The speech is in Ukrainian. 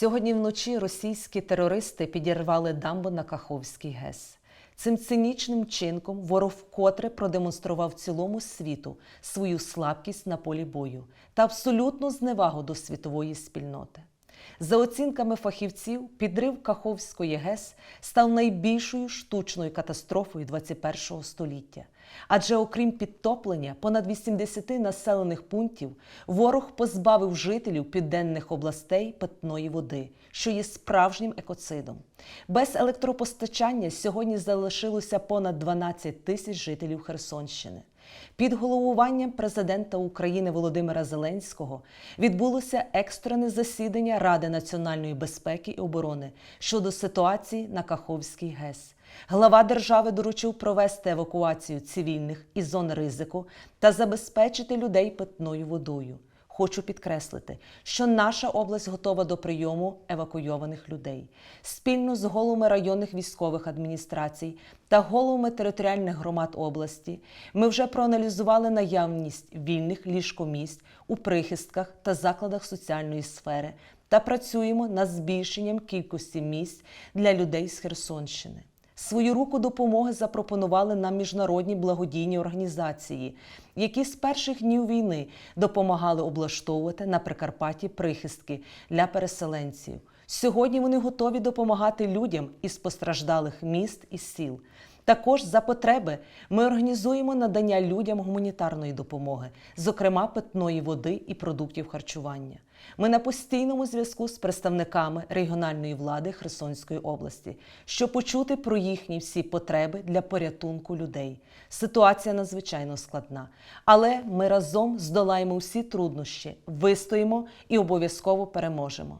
Сьогодні вночі російські терористи підірвали дамбу на Каховський ГЕС. Цим цинічним чинком ворог вкотре продемонстрував цілому світу свою слабкість на полі бою та абсолютну зневагу до світової спільноти. За оцінками фахівців, підрив Каховської ГЕС став найбільшою штучною катастрофою 21 століття. Адже окрім підтоплення понад 80 населених пунктів, ворог позбавив жителів південних областей питної води, що є справжнім екоцидом. Без електропостачання сьогодні залишилося понад 12 тисяч жителів Херсонщини. Під головуванням президента України Володимира Зеленського відбулося екстрене засідання Ради національної безпеки і оборони щодо ситуації на Каховській ГЕС. Глава держави доручив провести евакуацію цивільних із зон ризику та забезпечити людей питною водою. Хочу підкреслити, що наша область готова до прийому евакуйованих людей. Спільно з головами районних військових адміністрацій та головами територіальних громад області ми вже проаналізували наявність вільних ліжкомісць у прихистках та закладах соціальної сфери та працюємо над збільшенням кількості місць для людей з Херсонщини. Свою руку допомоги запропонували нам міжнародні благодійні організації, які з перших днів війни допомагали облаштовувати на Прикарпатті прихистки для переселенців. Сьогодні вони готові допомагати людям із постраждалих міст і сіл. Також за потреби ми організуємо надання людям гуманітарної допомоги, зокрема питної води і продуктів харчування. Ми на постійному зв'язку з представниками регіональної влади Херсонської області, щоб почути про їхні всі потреби для порятунку людей. Ситуація надзвичайно складна, але ми разом здолаємо всі труднощі, вистоїмо і обов'язково переможемо.